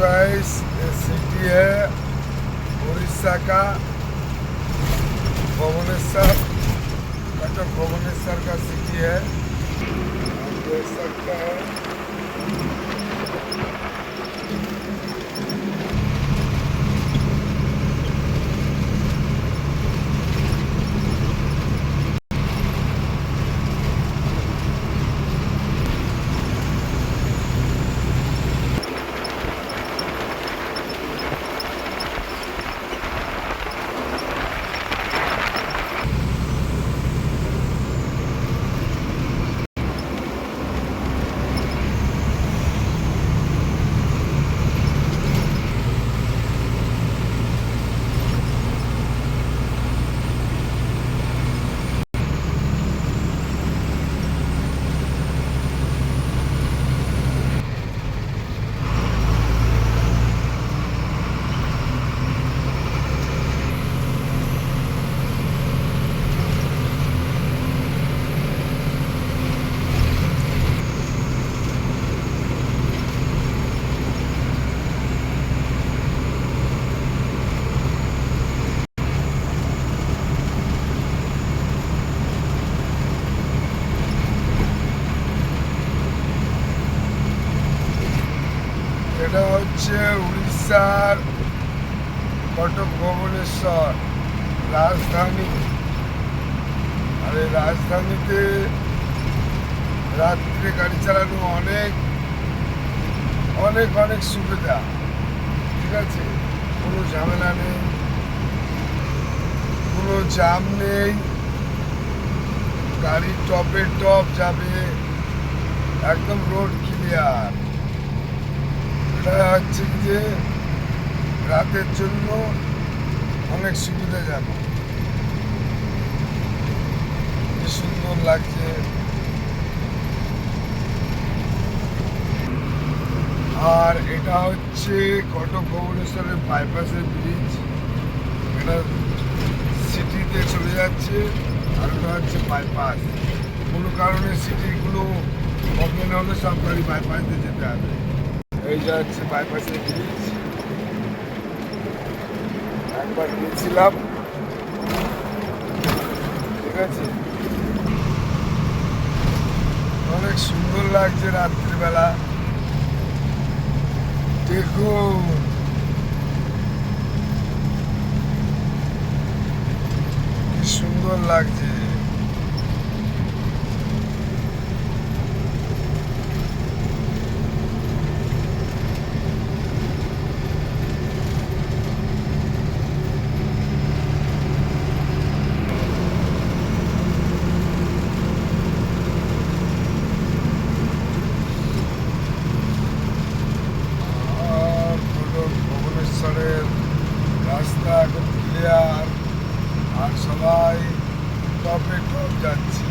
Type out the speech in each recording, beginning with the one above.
Guys ये city है उड़ीसा का भुवनेश्वर कटक भुवनेश्वर का सिटी है देख सकते हैं এটা হচ্ছে উড়িষ্যার কটক ভুবনেশ্বর রাজধানী। আর এই রাজধানীতে রাত্রে গাড়ি চালানো অনেক অনেক অনেক সুবিধা, ঠিক আছে? কোনো ঝামেলা নেই, কোনো জাম নেই, গাড়ি টপে টপ যাবে, একদম রোড ক্লিয়ার এটা হচ্ছে যে রাতের জন্য অনেক সুবিধাজনক কি সুন্দর লাগছে। আর এটা হচ্ছে কটক ভুবনেশ্বরের বাইপাসের ব্রিজ এটা সিটিতে চলে যাচ্ছে আর ওটা হচ্ছে বাইপাস কোনো কারণে সিটিগুলো প্রবলেম হলে সব গাড়ি বাইপাস দিয়ে যেতে হবে। একবার গিয়েছিলাম। ঠিক আছে? অনেক সুন্দর লাগছে রাত্রিবেলা। দেখুন সুন্দর লাগছে আর হলো ভুবনেশ্বরের রাস্তা এখন ক্লিয়ার আর সবাই টপে টপ যাচ্ছে।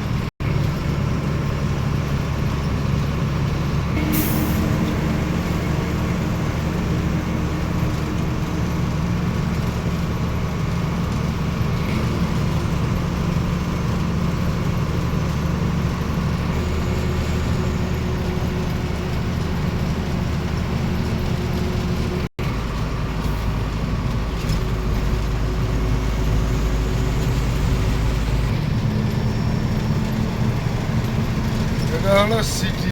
এটা হলো সিটি